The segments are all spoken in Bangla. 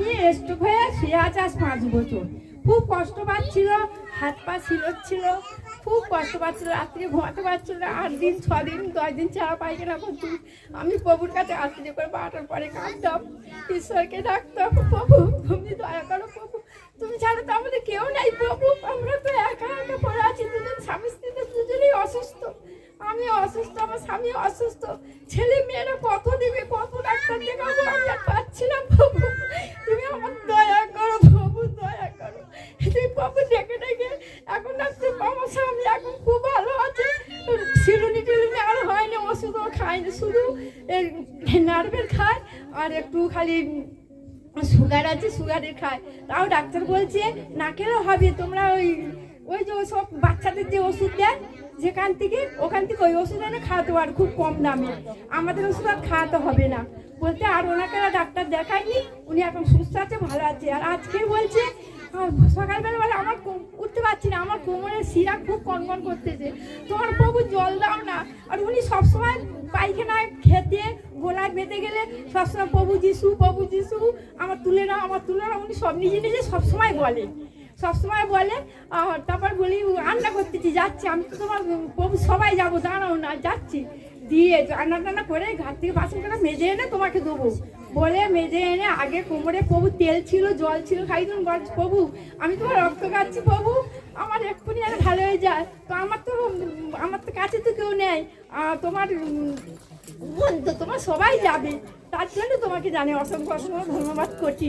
স্বামী স্ট্রোক হয়ে শুয়ে আছে, আজ পাঁচ বছর। খুব কষ্ট পাচ্ছিল, হাত পা ছিল খুব কষ্ট পাচ্ছিল, রাত্রে ঘুমাতে পারছিল না, আট দিন, ছ দিন, দশ দিন ছাড়া পায়খানা করতাম আমি প্রভুর কাছে রাত্রি করে বারোটার পরে কাঁদতাম, ঈশ্বরকে ডাকতাম, প্রভু, তুমি দয়া করো প্রভু, তুমি ছাড়া তো আমাদের কেউ নাই প্রভু, আমরা তো একা একা পড়ে আছি, দুজন স্বামী স্ত্রী দুজনেই অসুস্থ। আমি অসুস্থ, আমার স্বামী অসুস্থ, ছেলে মেয়েরা কত দিবে, কত ডাক্তার দেখাবো আমি আর পাচ্ছি না প্রভু তুমি আমার দয়া করো প্রভু দয়া করো তুমি প্রভু ডেকে ডেকে এখন আসছে আমার স্বামী এখন খুব ভালো আছে সিলুনি টিলুনি আর হয়নি ওষুধও খায়নি শুধু নার্ভের খায় আর একটু খালি সুগার আছে সুগারের খায়। তাও ডাক্তার বলছে না খেলেও হবে, তোমরা ওই ওই যে সব বাচ্চাদের যে ওষুধ দেয়, যেখান থেকে, ওখান থেকে ওই ওষুধ এনে খাওয়াতে পারে খুব কম দামে। আমাদের ওষুধ আর খাওয়াতে হবে না। বলতে আর ওনাকে আর ডাক্তার দেখায়নি, উনি এখন সুস্থ আছে, ভালো আছে। আর আজকে বলছে আর সকালবেলা বলে আমার উঠতে পারছি না, আমার কোমরের শিরা খুব কনকন করতেছে। তোমার প্রভু জল দাও না। আর উনি সবসময় পায়খানায় খেতে, গোলায় বেঁধে গেলে সবসময় প্রভু যিশু প্রভু যিশু, আমার তুলে নাও, আমার তুলে নাও। উনি সব নিজে নিজে সবসময় বলে। সবসময় বলে তারপর বলি রান্না করতেছি, যাচ্ছি। আমি তো তোমার প্রভু, সবাই যাব, দাঁড়াও না, যাচ্ছি। দিয়ে রান্না টান্না করে ঘাট থেকে বাসন মেজে এনে তোমাকে দেবো। বলে মেজে এনে আগে কোমরে প্রভু তেল ছিল, জল ছিল, খাই তুমি প্রভু, আমি তোমার রক্ত খাচ্ছি, প্রভু, আমার এক্ষুনি আর ভালো হয়ে যায়। তো আমার তো আমার তো কাছে তো কেউ নেই। তোমার তোমার সবাই যাবে। তার জন্য তোমাকে জানে অসংখ্য অসংখ্য ধন্যবাদ কোটি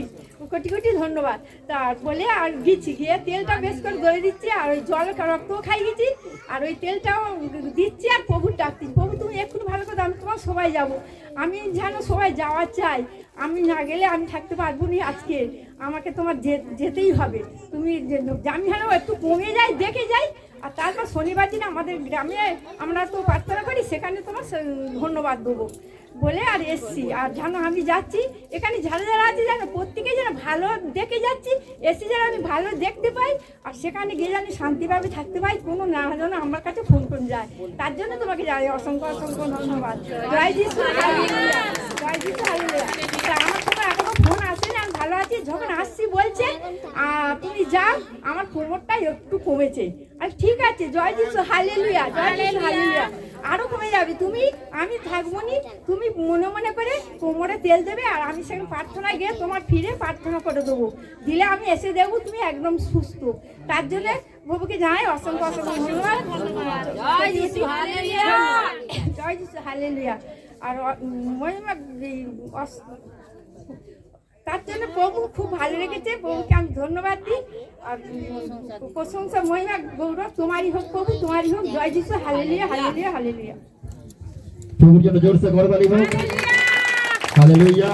কোটি কোটি ধন্যবাদ। তা বলে আর গেছি গিয়ে তেলটা বেশ করে দই দিচ্ছি, আর ওই জল, রক্তও খাই গেছি, আর ওই তেলটাও দিচ্ছি, আর প্রভুর ডাকছি। একটু ভালো করে আমি তোমার সবাই যাব। আমি যেন সবাই যাওয়া চাই। আমি না গেলে আমি থাকতে পারব না আজকে। আমাকে তোমার যেতেই হবে। তুমি আমি যেন একটু কমে যাই, দেখে যাই আর তারপর শনিবার দিন আমাদের গ্রামে আমরা তো প্রার্থনা করি, সেখানে তোমার ধন্যবাদ দেবো বলে আর এসছি আর জানো, আমি যাচ্ছি, এখানে যারা যারা আছে জানো, প্রত্যেকে যেন ভালো দেখে যাচ্ছি এসছি যেন আমি ভালো দেখতে পাই, আর সেখানে গিয়ে যেন শান্তিভাবে থাকতে পাই, কোনো না যেন আমার কাছে ফোন ফোন যায় তার জন্য তোমাকে জানাই অসংখ্য অসংখ্য ধন্যবাদ জয় হালেলুয়া। জয়। আমার কোনো এখনও ফোন আসেনি আমি ভালো আছি, যখন আসছি বলছে তুমি যাও, আমার কোমরটা একটু কমেছে ঠিক আছে জয় যিশু হালেলুয়া জয় যিশু হালেলুয়া। আরও কমে যাবে। তুমি আমি থাকব নি তুমি মনে মনে করে কোমরে তেল দেবে আর আমি সেখানে প্রার্থনায় গিয়ে তোমার ফিরে প্রার্থনা করে দেবো। দিলে আমি এসে দেবো তুমি একদম সুস্থ। তার জন্য প্রভুকে জানাই অসংখ্য অসংখ্য ধন্যবাদ। জয় যিশু হালেলুয়া। জয় যিশু হালেলুয়া। আর মহিমা তার জন্য প্রভু খুব ভালো রেখেছে। প্রভুকে আমি ধন্যবাদ দিই। আর প্রশংসা মহিমা গৌরব তোমারই হোক প্রভু তোমারই হোক জয় যিশু হালেলুয়া হালেলুয়া। হালেলুয়া প্রভুর জন্য জোরসে করবানি হোক হালেলুয়া।